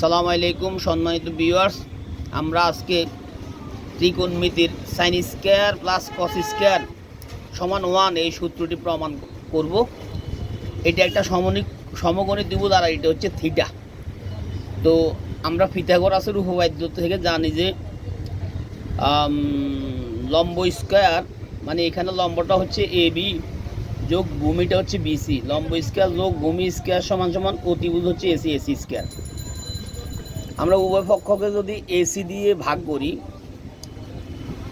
সালাম আলাইকুম, সম্মানিত ভিউয়ার্স আমরা আজকে ত্রিকোণমিতির sine square plus cos square সমান ওয়ান এই সূত্রটি প্রমাণ করব। এটা একটা সমনিক সমগণিত ত্রিভুজ আর এটা হচ্ছে থিটা তো আমরা ফিথাগোরাসের উপবাদ্য থেকে জানি যে লম্ব স্কোয়ার মানে এখানে লম্বটা হচ্ছে এ বি যোগ ভূমিটা হচ্ছে বিসি লম্ব স্কোয়ার যোগ ভূমি স্কোয়ার সমান সমান অতিভুজ হচ্ছে এসি এসি স্কোয়ার আমরা উভয় পক্ষকে যদি এসি দিয়ে ভাগ করি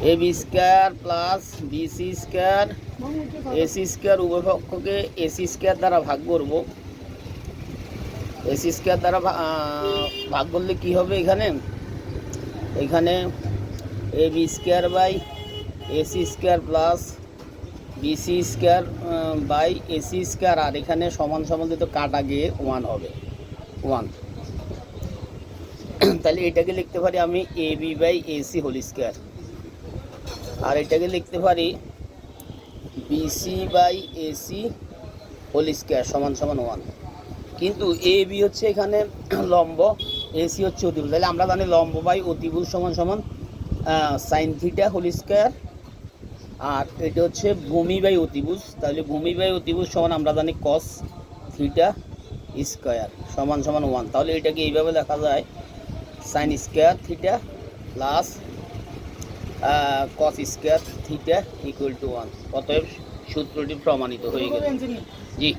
A B square plus B C square A C square উভয় পক্ষকে এসি স্কোয়ার দ্বারা ভাগ করব। এসি স্কোয়ার দ্বারা ভাগ করলে কি হবে এখানে? এখানে A B square by A C square plus B C square by A C square আর এখানে সমান সমান যেহেতু কাটা গিয়ে ওয়ান হবে ওয়ান তাহলে এটাকে লিখতে পারি আমি A B by A C whole square আর এটাকে লিখতে পারি B C by A C whole square সমান সমান ওয়ান কিন্তু এ বি হচ্ছে এখানে লম্ব এসি হচ্ছে অতিভুজ। তাহলে আমরা জানি লম্ব বাই অতিভুজ সমান সমান সাইন থিটা হোল স্কোয়ার আর এটা হচ্ছে ভূমি বাই অতিভুজ। তাহলে ভূমি বাই অতিভুজ সমান আমরা জানি কস থিটা স্কোয়ার সমান সমান ওয়ান তাহলে এটাকে এইভাবে দেখা যায় sine square theta plus cos square theta equal to one অতএব সূত্রটি প্রমাণিত হয়ে গেল। জি।